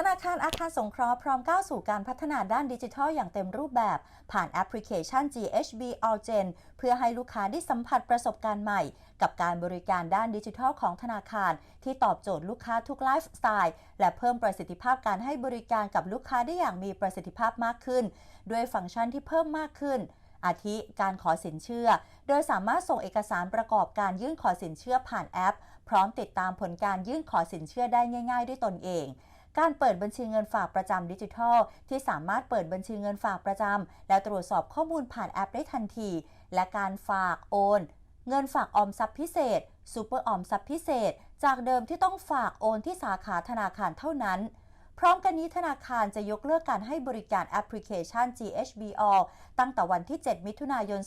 ธนาคารอาคารสงเคราะห์พร้อมก้าวสู่การพัฒนาด้านดิจิทัลอย่างเต็มรูปแบบ ผ่านแอปพลิเคชัน GHB Allgen เพื่อให้ลูกค้าได้สัมผัสประสบการณ์ใหม่ กับการบริการด้านดิจิทัลของธนาคาร ที่ตอบโจทย์ลูกค้าทุกไลฟ์สไตล์และเพิ่มประสิทธิภาพการให้บริการกับลูกค้าได้อย่างมีประสิทธิภาพมากขึ้น ด้วยฟังก์ชันที่เพิ่มมากขึ้นอาทิ การขอสินเชื่อ โดยสามารถส่งเอกสารประกอบการยื่นขอสินเชื่อผ่านแอป พร้อมติดตามผลการยื่นขอสินเชื่อได้ง่าย ๆ ด้วยตนเอง การเปิดบัญชีเงินฝากประจำดิจิทัล ที่สามารถเปิดบัญชีเงินฝากประจำและตรวจสอบข้อมูลผ่านแอปได้ทันที และการฝากโอน เงินฝากออมทรัพย์พิเศษซูเปอร์ออมทรัพย์พิเศษ จากเดิมที่ต้องฝากโอนที่สาขาธนาคารเท่านั้น พร้อมกันนี้ธนาคารจะยกเลิกการให้บริการแอปพลิเคชัน GHB All ตั้งแต่วันที่ 7 มิถุนายน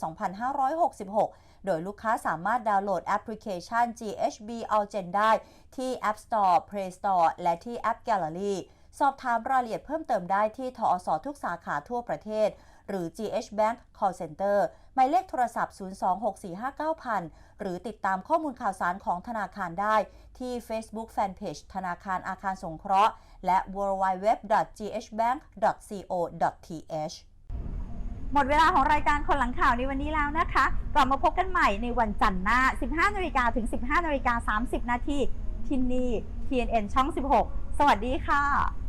2566 โดยลูกค้าสามารถดาวน์โหลดแอปพลิเคชัน GHB All Gen ได้ที่ App Store Play Store และที่ App Gallery สอบถามรายละเอียดเพิ่มเติมได้ที่ทอสทุกสาขาทั่วประเทศ หรือ GH Bank Call Center หมายเลขโทรศัพท์ 026459000 หรือติดตามข้อมูลข่าวสารของธนาคารได้ที่ Facebook Fanpage ธนาคารอาคารสงเคราะห์ และ www.ghbank.co.th หมดเวลาของรายการคนหลังข่าวในวันนี้แล้วนะคะ กลับมาพบกันใหม่ในวันจันทร์หน้า 15นาฬิกาถึง 15นาฬิกา30 นาทีที่นี่ TNN ช่อง 16 สวัสดีค่ะ